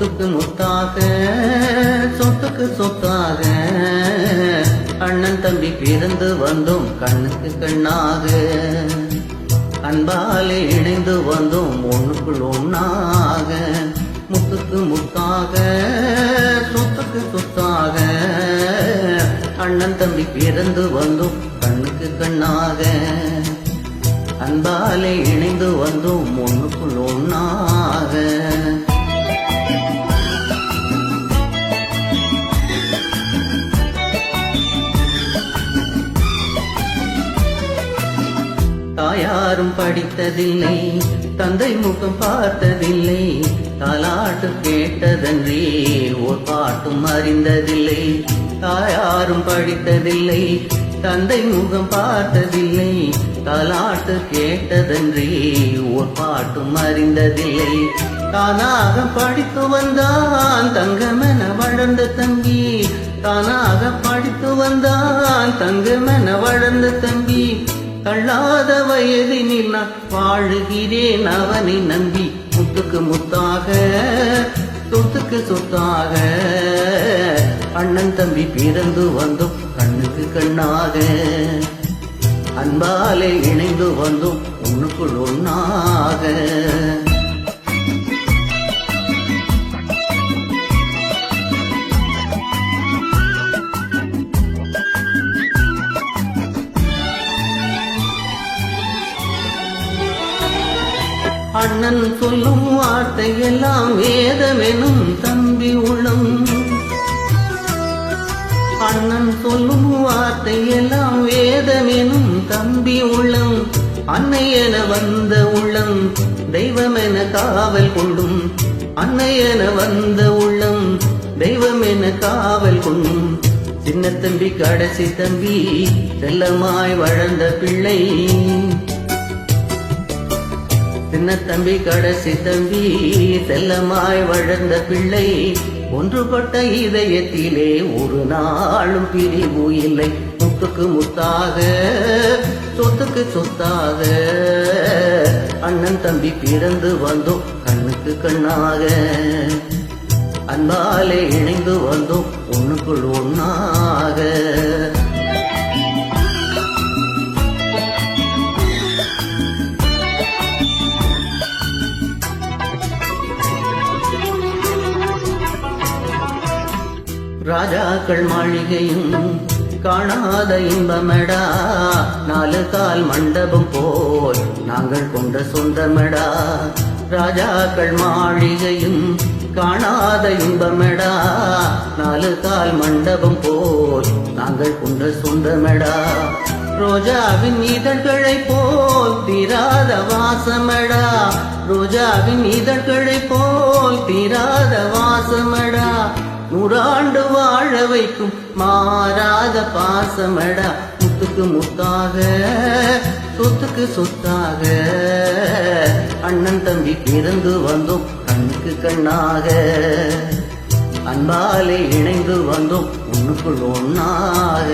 முத்துக்கு முத்தாக சொத்துக்கு சொத்தாக. அண்ணன் தம்பி பிறந்து வந்தோம் கண்ணுக்கு கண்ணாக. அன்பாலே இணைந்து வந்தோம் ஒன்றுக்குள் ஒன்றாக முத்துக்கு முத்தாக சொத்துக்கு சொத்தாக. அண்ணன் தம்பி பிறந்து வந்தோம் கண்ணுக்கு கண்ணாக. அன்பாலே இணைந்து வந்தோம் ஒன்றுக்குள் ஒண்ணாக. யாரும் படித்ததில்லை. தந்தை முகம் பார்த்ததில்லை. தாலாட்டு கேட்டதன்றி ஓர் பாட்டும் அறிந்ததில்லை. தாயாரும் படித்ததில்லை. தந்தை முகம் பார்த்ததில்லை. தாலாட்டு கேட்டதன்றி ஓர் பாட்டும் அறிந்ததில்லை. தானாக படித்து வந்தான் தங்கமென வளர்ந்த தம்பி. தானாக படித்து வந்தான் தங்கமென வளர்ந்த தம்பி. தள்ளாத வயதினில் நான் வாழுகிறேன் அவனை நம்பி முத்துக்கு முத்தாக சொத்துக்கு சொத்தாக. அண்ணன் தம்பி பிறந்து வந்தோம் கண்ணுக்கு கண்ணாக. அன்பாலே இணைந்து வந்தோம் ஒண்ணுக்குள் ஒன்னாக அண்ணன் சொல்லும் வார்த்தையெல்லாம் வேதமெனும் தம்பி உள்ளம். அண்ணன் சொல்லும் வார்த்தையெல்லாம் வேதமெனும் தம்பி உள்ளம். அன்னையென வந்த உள்ளம் தெய்வமென காவல் கொள்ளும். அன்னையென வந்த உள்ளம் தெய்வமென காவல் கொள்ளும். சின்ன தம்பி கடைசி தம்பி செல்லமாய் வளர்ந்த பிள்ளை. சின்ன தம்பி கடைசி தம்பி செல்லமாய் வளர்ந்த பிள்ளை. ஒன்றுபட்ட இதயத்திலே ஒரு நாளும் பிரிவு இல்லை. முத்துக்கு முத்தாக சொத்துக்கு சொத்தாக. அண்ணன் தம்பி பிறந்து வந்தோம் கண்ணுக்கு கண்ணாக. அன்பாலே இணைந்து வந்தோம் ஒண்ணுக்குள் ஒன்னாக ராஜாக்கள் மாளிகையும் காணாத இன்பமெடா. நாலு கால் மண்டபம் போல் நாங்கள் கொண்ட சொந்தமெடா. ராஜாக்கள் மாளிகையும் காணாத இன்பமெடா. நாலு கால் மண்டபம் போல் நாங்கள் கொண்ட சொந்தமெடா. ரோஜாவின் இதழ்களை போல் தீராத வாசமடா. ரோஜாவின் இதழ்களை போல் தீராத வாசமடா. நூறாண்டு வாழ வைக்கும் மாறாத பாசமடா. முத்துக்கு முத்தாக சொத்துக்கு சொத்தாக. அண்ணன் தம்பி பிறந்து வந்தோம் கண்ணுக்கு கண்ணாக. அன்பாலே இணைந்து வந்தோம் ஒண்ணுக்குள் ஒன்னாக